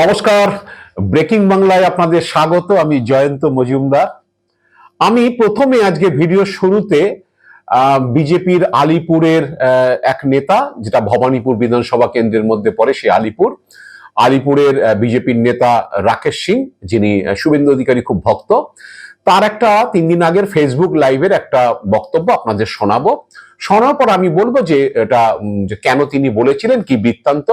নমস্কার। ব্রেকিং বাংলায় আপনাদের স্বাগত, আমি জয়ন্ত মজুমদার। আমি প্রথমে আজকে ভিডিও শুরুতে বিজেপির আলিপুরের এক নেতা, যেটা ভবানীপুর বিধানসভা কেন্দ্রের মধ্যে পড়ে, সে আলিপুর। আলিপুরের বিজেপির নেতা রাকেশ সিং, যিনি শুভেন্দু অধিকারী খুব ভক্ত। তার একটা তিন দিন আগের ফেসবুক লাইভের একটা বক্তব্য আপনাদের শোনাবো শোনার পর আমি বলবো যে এটা উম, যে কেন তিনি বলেছিলেন কি বৃত্তান্ত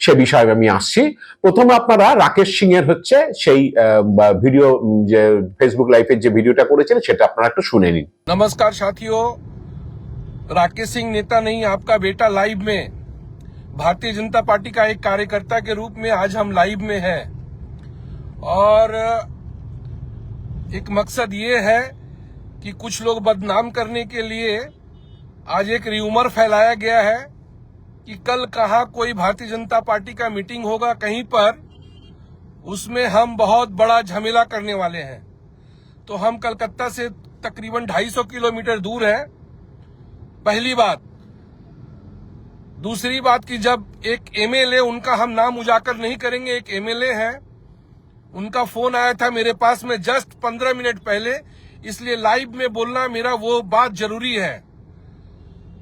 সে বিষয়ে আমি আসছি প্রথমে আপনারা রাকেশ সিং এর হচ্ছে সেই আহ, বা ভিডিও উম, যে ফেসবুক লাইভের যে ভিডিওটা করেছিলেন সেটা আপনারা একটু শুনে নিন नमस्कार साथियों राकेश सिंह नेता नहीं आपका बेटा लाइव में भारतीय जनता पार्टी का एक कार्यकर्ता के रूप में आज हम लाइव में हैं और एक मकसद ये है कि कुछ लोग बदनाम करने के लिए आज एक र्यूमर फैलाया गया है कि कल कहा कोई भारतीय जनता पार्टी का मीटिंग होगा कहीं पर, उसमें हम बहुत बड़ा झमेला करने वाले हैं। तो हम कलकत्ता से तकरीबन 250 किलोमीटर दूर है। पहली बात। दूसरी बात कि जब एक एमएलए उनका हम नाम उजागर नहीं करेंगे, एक एमएलए है उनका फोन आया था मेरे पास में जस्ट 15 मिनट पहले इसलिए लाइव में बोलना मेरा वो बात जरूरी है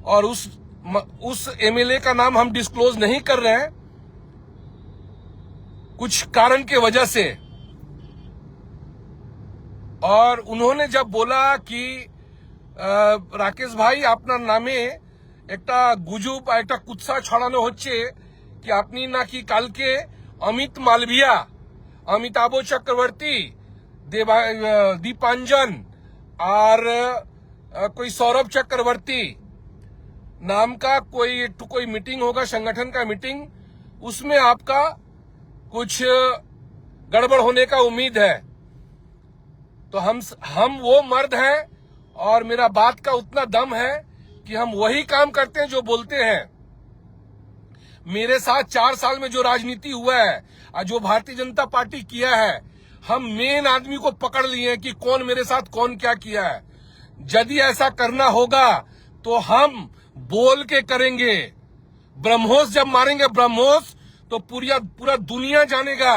और उस म- उस एमएलए का नाम हम डिस्क्लोज नहीं कर रहे हैं कुछ कारण के वजह से और उन्होंने जब बोला कि আহ, রাকেশ ভাই আপনার নামে একটা গুজব আর একটা কুৎসা ছড়ানো হচ্ছে কি আপনি নাকি কালকে অমিত মালভিয়া अमिताभो चक्रवर्ती दीपांजन और कोई सौरभ चक्रवर्ती। नाम का कोई कोई मीटिंग होगा, संगठन का मीटिंग, उसमें आपका कुछ गड़बड़ होने का उम्मीद है। तो हम हम वो मर्द हैं, और मेरा बात का उतना दम है कि हम वही काम करते हैं जो बोलते हैं। मेरे साथ चार साल में जो राजनीति हुआ है और जो भारतीय जनता पार्टी किया है हम मेन आदमी को पकड़ लिए हैं कि कौन मेरे साथ कौन क्या किया है यदि ऐसा करना होगा तो हम बोल के करेंगे ब्रह्मोस जब मारेंगे ब्रह्मोस तो पूरा पूरा दुनिया जानेगा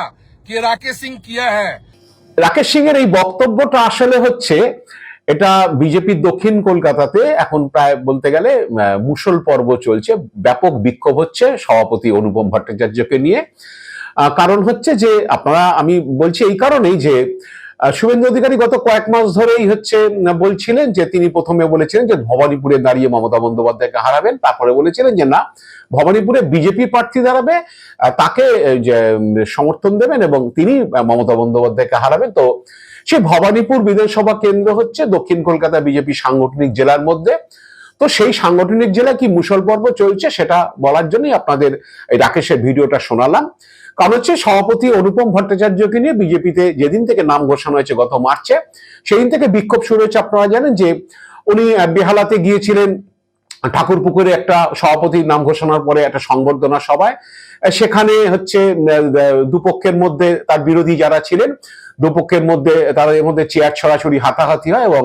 कि राकेश सिंह किया है রাকেশ সিং এর এই বক্তব্যটা আসলে হচ্ছে এটা বিজেপির দক্ষিণ কলকাতাতে এখন প্রায় বলতে গেলে মুসল পর্ব চলছে, ব্যাপক বিক্ষোভ হচ্ছে সভাপতি অনুপম ভট্টাচার্যকে নিয়ে। কারণ হচ্ছে যে, আপনারা, আমি বলছি এই কারণেই যে শুভেন্দু অধিকারী গত কয়েক মাস ধরেই হচ্ছে বলছিলেন যে তিনি প্রথমে বলেছিলেন যে ভবানীপুরে দাঁড়িয়ে মমতা বন্দ্যোপাধ্যায়কে হারাবেন, তারপরে বলেছিলেন যে না, ভবানীপুরে বিজেপি প্রার্থী দাঁড়াবে তাকে যে সমর্থন দেবেন এবং তিনি মমতা বন্দ্যোপাধ্যায়কে হারাবেন। তো সে ভবানীপুর বিধানসভা কেন্দ্র হচ্ছে, দক্ষিণ কলকাতা বিজেপি সাংগঠনিক জেলার মধ্যে। তো সেই সাংগঠনিক জেলা কি মুসল পর্ব চলছে সেটা বলার জন্যই আপনাদের এই রাকেশের ভিডিওটা শোনালাম। কারণ হচ্ছে সভাপতি অনুপম ভট্টাচার্যকে নিয়ে বিজেপিতে যেদিন থেকে নাম ঘোষণা হয়েছে গত মার্চে সেদিন থেকে বিক্ষোভ শুরু হয়েছে। আপনারা জানেন যে উনি বেহালাতে গিয়েছিলেন ঠাকুরপুকুরে একটা সভাপতির নাম ঘোষণার পরে একটা সংবর্ধনা সভায়। সেখানে হচ্ছে দুপক্ষের মধ্যে তার বিরোধী যারা ছিলেন দুপক্ষের মধ্যে তাদের মধ্যে চেয়ার ছড়াছড়ি হাতাহাতি হয় এবং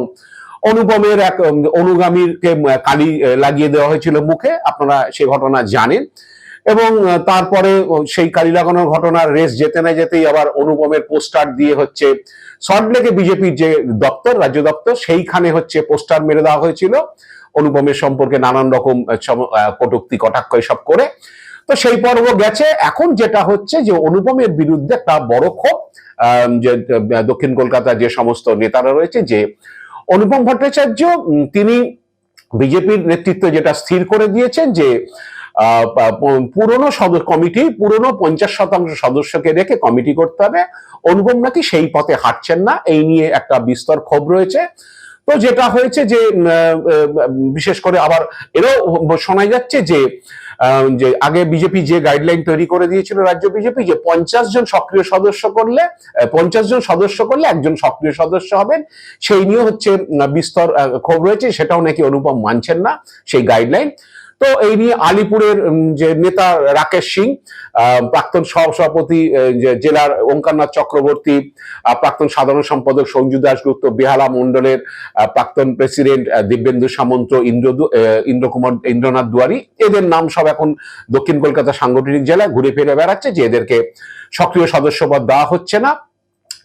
অনুপমের এক উম, অনুগামীকে কালি লাগিয়ে দেওয়া হয়েছিল মুখে। আপনারা সে ঘটনা জানেন। এবং তারপরে সেই কালি লাগানোর ঘটনার রেস যেতে না যেতেই আবার অনুপমের পোস্টার দিয়ে হচ্ছে সল্টলেকে বিজেপির যে দপ্তর, রাজ্য দপ্তর, সেইখানে হচ্ছে পোস্টার মেরে দেওয়া হয়েছিল। অনুপমের সম্পর্কে নানান রকম কটূক্তি, কটাক্ষ সব করে। তো সেই পর্ব গেছে। এখন যেটা হচ্ছে যে অনুপমের বিরুদ্ধে একটা বড় ক্ষোভ যে দক্ষিণ কলকাতার যে সমস্ত নেতারা রয়েছে যে অনুপম ভট্টাচার্য তিনি বিজেপির নেতৃত্ব যেটা স্থির করে দিয়েছেন যে পুরনো কমিটি, পুরনো পঞ্চাশ শতাংশ সদস্যকে রেখে কমিটি করতে হবে। অনুপম নাকি সেই পথে হাঁটছেন না, এই নিয়ে একটা বিস্তর ক্ষোভ রয়েছে। তো যেটা হয়েছে যে বিশেষ করে আবার এরও শোনা যাচ্ছে যে যে আগে বিজেপি যে গাইডলাইন তৈরি করে দিয়েছিল, রাজ্য বিজেপি, যে পঞ্চাশ জন সক্রিয় সদস্য করলে পঞ্চাশ জন সদস্য করলে একজন সক্রিয় সদস্য হবেন। সেই নিয়ে হচ্ছে বিস্তর ক্ষোভ রয়েছে, সেটাও নাকি অনুপম মানছেন না, সেই গাইডলাইন তো এই নিয়ে আলিপুরের যে নেতা রাকেশ সিং প্রাক্তন সভাপতি যে জেলার ওঙ্কারনাথ চক্রবর্তী প্রাক্তন সাধারণ সম্পাদক সঞ্জু দাশগুপ্ত, বেহালা মন্ডলের প্রাক্তন প্রেসিডেন্ট দিব্যেন্দু সামন্ত ইন্দ্র ইন্দ্রকুমার, ইন্দ্রনাথ দুয়ারি, এদের নাম সব এখন দক্ষিণ কলকাতা সাংগঠনিক জেলায় ঘুরে ফিরে বেড়াচ্ছে, যে এদেরকে সক্রিয় সদস্যপদ দেওয়া হচ্ছে না।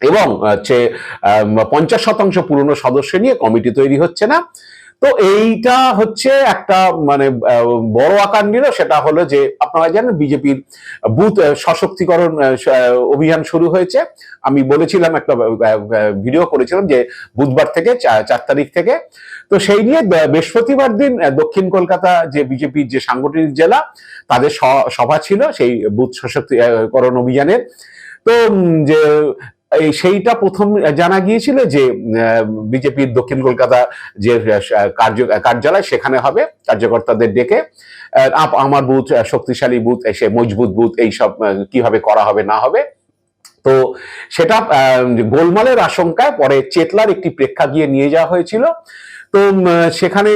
এবং, হচ্ছে পঞ্চাশ শতাংশ পুরনো সদস্য নিয়ে কমিটি তৈরি হচ্ছে না। তো এইটা হচ্ছে একটা মানে বড় আকার নিল। সেটা হলো যে, আপনারা জানেন বিজেপির বুথ সশক্তিকরণ অভিযান শুরু হয়েছে। আমি বলেছিলাম একটা ভিডিও করেছিলাম যে, বুধবার থেকে চার তারিখ থেকে। তো সেই নিয়ে বৃহস্পতিবার দিন দক্ষিণ কলকাতা যে বিজেপির যে সাংগঠনিক জেলা, তাদের সভা ছিল সেই বুথ সশক্তিকরণ অভিযানের। তো যে সেইটা প্রথম জানা গিয়েছিল যে বিজেপির দক্ষিণ কলকাতা যে কার্য, কার্যালয় সেখানে হবে, কার্যকর্তাদের ডেকে আপ- আমার বুথ শক্তিশালী বুথ, এসে মজবুত বুথ এইসব কীভাবে করা হবে, না হবে। তো সেটা গোলমালের আশঙ্কায় পরে চেতলার একটি প্রেক্ষা গিয়ে নিয়ে যাওয়া হয়েছিল। তো সেখানে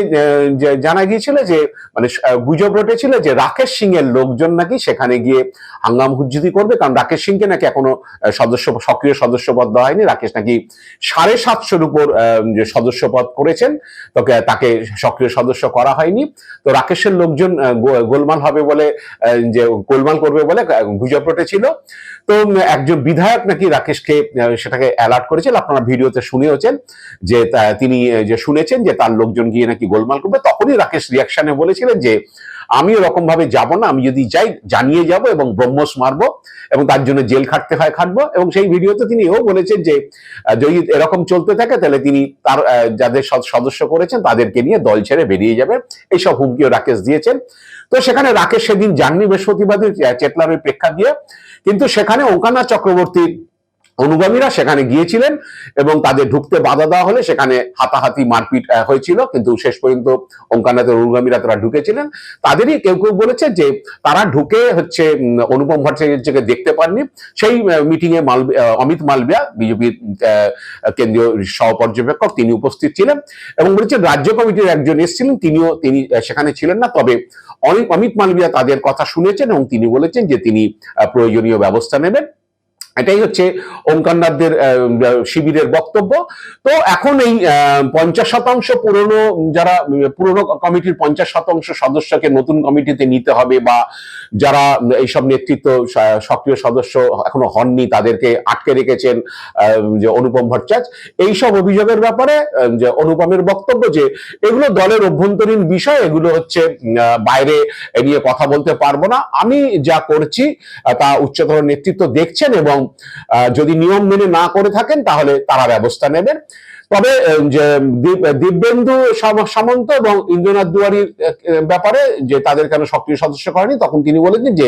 জানা গিয়েছিল যে মানে গুজব রটেছিল যে রাকেশ সিং এর লোকজন নাকি সেখানে গিয়ে হাঙ্গাম হুজ্জুতি করবে। কারণ রাকেশ সিংকে নাকি এখনও সদস্য, সক্রিয় সদস্যপদ দেওয়া হয়নি। রাকেশ নাকি সাড়ে সাতশোর উপর যে সদস্যপদ করেছেন তোকে তাকে সক্রিয় সদস্য করা হয়নি। তো রাকেশের লোকজন গোলমাল হবে বলে যে গোলমাল করবে বলে গুজব রটেছিল। তো একজন বিধায়ক নাকি রাকেশকে সেটাকে অ্যালার্ট করেছিল। আপনারা ভিডিওতে শুনেওছেন যে, তা- তিনি যে শুনেছেন যে তার লোকজন গিয়ে নাকি গোলমাল করবে তখনই রাকেশ রিয়াকশনে বলেছিলেন যে আমি ওরকম ভাবে যাব না আমি যদি যাই জানিয়ে যাব এবং ব্রহ্মস মারবো এবং তার জন্য জেল খাটতে হয় খাটবো। এবং সেই ভিডিওতে তিনি এও বলেছেন যে যদি এরকম চলতে থাকে তাহলে তিনি তার যাদের সদ- সদস্য করেছেন তাদেরকে নিয়ে দল ছেড়ে বেরিয়ে যাবে। এইসব হুমকিও রাকেশ দিয়েছেন। তো সেখানে রাকেশ সেদিন যাননি বৃহস্পতিবার দিন, আহ, চেতলারের প্রেক্ষা দিয়ে কিন্তু সেখানে ওঙ্কানা চক্রবর্তীর অনুগামীরা সেখানে গিয়েছিলেন এবং তাদের ঢুকতে বাধা দেওয়া হলে সেখানে হাতাহাতি মারপিট হয়েছিল। কিন্তু শেষ পর্যন্ত ওঙ্কানাথের অনুগামীরা তারা ঢুকেছিলেন। তাদেরই কেউ কেউ বলেছে যে তারা ঢুকে হচ্ছে অনুপম ভট্টাচার্যকে দেখতে পাননি। সেই মিটিং এ মাল অমিত মালবিয়া, বিজেপির কেন্দ্রীয় সহপর্যবেক্ষক তিনি উপস্থিত ছিলেন এবং বলেছেন, রাজ্য কমিটির একজন এসেছিলেন, তিনিও, তিনি সেখানে ছিলেন না। তবে অমিত মালবিয়া তাদের কথা শুনেছেন এবং তিনি বলেছেন যে তিনি প্রয়োজনীয় ব্যবস্থা নেবেন। এটাই হচ্ছে ওমকারনাথদের শিবিরের বক্তব্য। তো এখন এই পঞ্চাশ শতাংশ পুরনো যারা, পুরনো কমিটির পঞ্চাশ শতাংশ সদস্যকে নতুন কমিটিতে নিতে হবে বা যারা এইসব নেতৃত্ব সক্রিয় সদস্য এখনও হননি তাদেরকে আটকে রেখেছেন যে অনুপম ভট্টাচার্য। এইসব অভিযোগের ব্যাপারে যে অনুপমের বক্তব্য যে এগুলো দলের অভ্যন্তরীণ বিষয়, এগুলো হচ্ছে বাইরে নিয়ে কথা বলতে পারব না। আমি যা করছি তা উচ্চতর নেতৃত্ব দেখছেন এবং যদি নিয়ম মেনে না করে থাকেন, তাহলে তারা ব্যবস্থা নেবেন। তবে যে দিব্যেন্দু সামন্ত এবং ইন্দ্রনাথ দুয়ারির ব্যাপারে যে তাদের কেন সক্রিয় সদস্য করেনি, তখন তিনি বলেছেন যে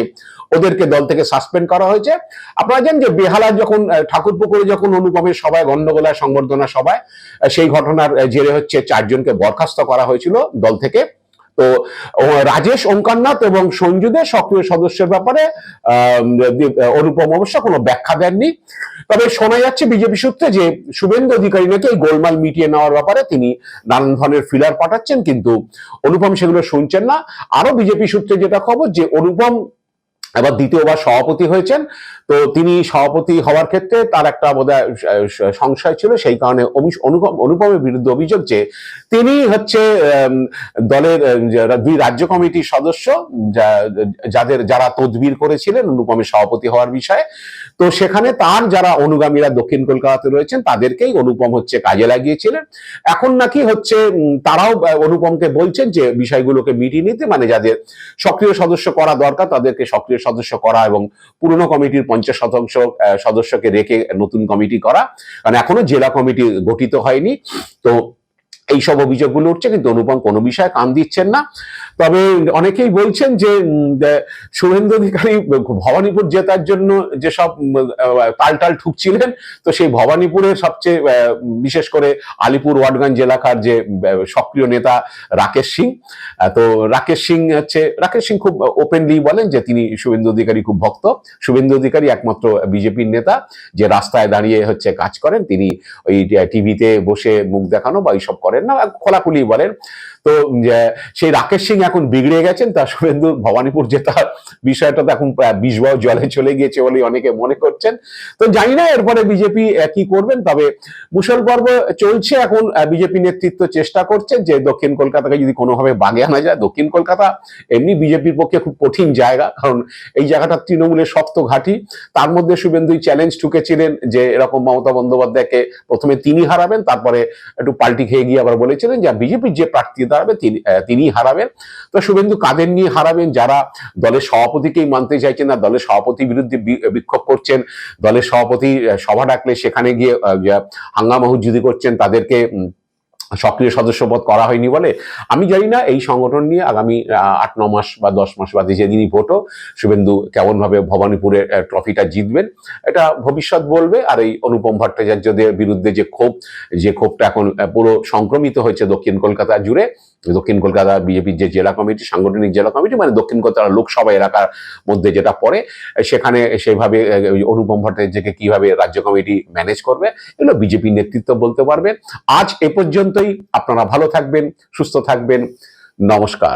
ওদেরকে দল থেকে সাসপেন্ড করা হয়েছে। আপনারা জানেন যে বেহালার যখন ঠাকুরপুকুরে যখন অনুপমের সভায়, গন্ডগোলায়, সংবর্ধনা সভায় সেই ঘটনার জেরে হচ্ছে চারজনকে বরখাস্ত করা হয়েছিল দল থেকে। তো রাজেশ ওঙ্কারনাথ এবং সঞ্জুদের সক্রিয় সদস্যের ব্যাপারে অনুপম অবশ্য কোনো ব্যাখ্যা দেননি। তবে শোনা যাচ্ছে বিজেপি সূত্রে যে শুভেন্দু অধিকারী নাকি এই গোলমাল মিটিয়ে নেওয়ার ব্যাপারে তিনি নানান ধরনের ফিলার পাঠাচ্ছেন, কিন্তু অনুপম সেগুলো শুনছেন না। আরও বিজেপি সূত্রে যেটা খবর যে, অনুপম এবার দ্বিতীয়বার সভাপতি হয়েছেন। তো তিনি সভাপতি হওয়ার ক্ষেত্রে তার একটা বোধহয় সংশয় ছিল। সেই কারণে অনুপম, অনুপমের বিরুদ্ধে অভিযোগ যে তিনি হচ্ছে দলের দুই রাজ্য কমিটির সদস্য যাদের, যারা তদবির করেছিলেন অনুপমের সভাপতি হওয়ার বিষয়ে। তো সেখানে তার যারা অনুগামীরা দক্ষিণ কলকাতাতে রয়েছেন, তাদেরকেই অনুপম হচ্ছে কাজে লাগিয়েছিলেন। এখন নাকি হচ্ছে তারাও অনুপমকে বলছেন যে বিষয়গুলোকে মিটিয়ে নিতে মানে যাদের সক্রিয় সদস্য করা দরকার, তাদেরকে সক্রিয় সদস্য করা এবং পুরনো কমিটির পঞ্চাশ শতাংশ সদস্যকে রেখে নতুন কমিটি করা। কারণ এখনও জেলা কমিটি গঠিত হয়নি। তো এইসব অভিযোগগুলো উঠছে কিন্তু অনুপম কোনো বিষয়ে কান দিচ্ছেন না। তবে অনেকেই বলছেন যে শুভেন্দু অধিকারী ভবানীপুর জেতার জন্য যেসব উম, আহ, তালটাল ঠুকছিলেন তো সেই ভবানীপুরের সবচেয়ে বিশেষ করে আলিপুর ওয়াটগঞ্জ এলাকার যে সক্রিয় নেতা রাকেশ সিং তো রাকেশ সিং হচ্ছে রাকেশ সিং খুব ওপেনলি বলেন যে তিনি শুভেন্দু অধিকারী খুব ভক্ত। শুভেন্দু অধিকারী একমাত্র বিজেপির নেতা যে রাস্তায় দাঁড়িয়ে হচ্ছে কাজ করেন তিনি ওই টিভিতে বসে মুখ দেখানো বা এইসব করেন। না খোলাখুলি বলেন। তো সেই রাকেশ সিং এখন বিগড়ে গেছেন তার শুভেন্দু ভবানীপুর জেতার বিষয়টা তো এখন প্রায় বিষ জলে চলে গিয়েছে বলে অনেকে মনে করছেন। তো জানি না এরপরে বিজেপি কি করবেন, তবে মুসল পর্ব চলছে এখন বিজেপি নেতৃত্ব চেষ্টা করছে যে দক্ষিণ কলকাতাকে যদি কোনোভাবে বাগে আনা যায়, দক্ষিণ কলকাতা এমনি বিজেপির পক্ষে খুব কঠিন জায়গা, কারণ এই জায়গাটা তৃণমূলের শক্ত ঘাঁটি। তার মধ্যে শুভেন্দুই চ্যালেঞ্জ ঠুকেছিলেন যে এরকম মমতা বন্দ্যোপাধ্যায়কে প্রথমে তিনি হারাবেন, তারপরে একটু পাল্টি খেয়ে গিয়ে আবার বলেছিলেন যে বিজেপির যে প্রার্থী দাঁড়াবে, তিনি হারাবেন। তো শুভেন্দু কাদের নিয়ে হারাবেন? যারা দলের সভাপতিকেই মানতে চাইছেন না দলের সভাপতির বিরুদ্ধে বিক্ষোভ করছেন, দলের সভাপতি সভা ডাকলে সেখানে গিয়ে হাঙ্গামা হুজ্জুদি করছেন, তাদেরকে সক্রিয় সদস্যপদ করা হয়নি বলে। আমি জানি না এই সংগঠন নিয়ে আগামী আট, ন মাস বা দশ মাস বাদে যেদিনই ভোটও, শুভেন্দু কেমনভাবে ভবানীপুরে ট্রফিটা জিতবেন, এটা ভবিষ্যৎ বলবে। আর এই অনুপম ভট্টাচার্যদের বিরুদ্ধে যে ক্ষোভ, যে ক্ষোভটা এখন পুরো সংক্রমিত হয়েছে দক্ষিণ কলকাতা জুড়ে দক্ষিণ কলকাতা, বিজেপির যে জেলা কমিটি, সাংগঠনিক জেলা কমিটি মানে দক্ষিণ কলকাতা লোকসভা এলাকার মধ্যে যেটা পড়ে, সেখানে সেভাবে অনুপম ভট্টাচার্যকে কীভাবে রাজ্য কমিটি ম্যানেজ করবে, এগুলো বিজেপি নেতৃত্ব বলতে পারবে। আজ এ পর্যন্তই, আপনারা ভালো থাকবেন, সুস্থ থাকবেন, নমস্কার।